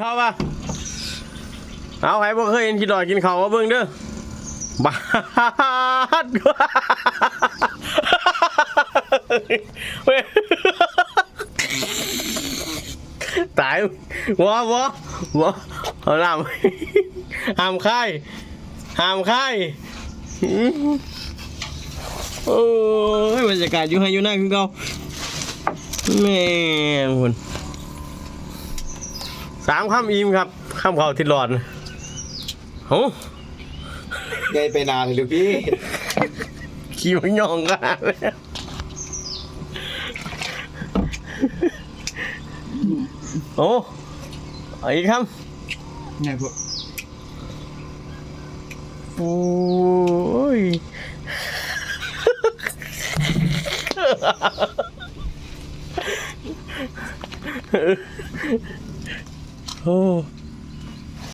ข้าวปะเอาใครบ่เคยเห็นกินดอยกินข้าวมาเบิ่งเด้อบาดตายวัววัววัวเอาล่ำห้ามค่ายห้ามค่ายโอ้ยบรรยากาศอยู่ให้อยู่หน้าคือเก่าแม่คุณ สามคำอิ่มครับคำเขาทิดหลอดนะโอ้ไงไปนานเลยลูกพี่ขี้มันยองกันเลยโอ้เอาอีกครับไงพวกโอ้ย โอ้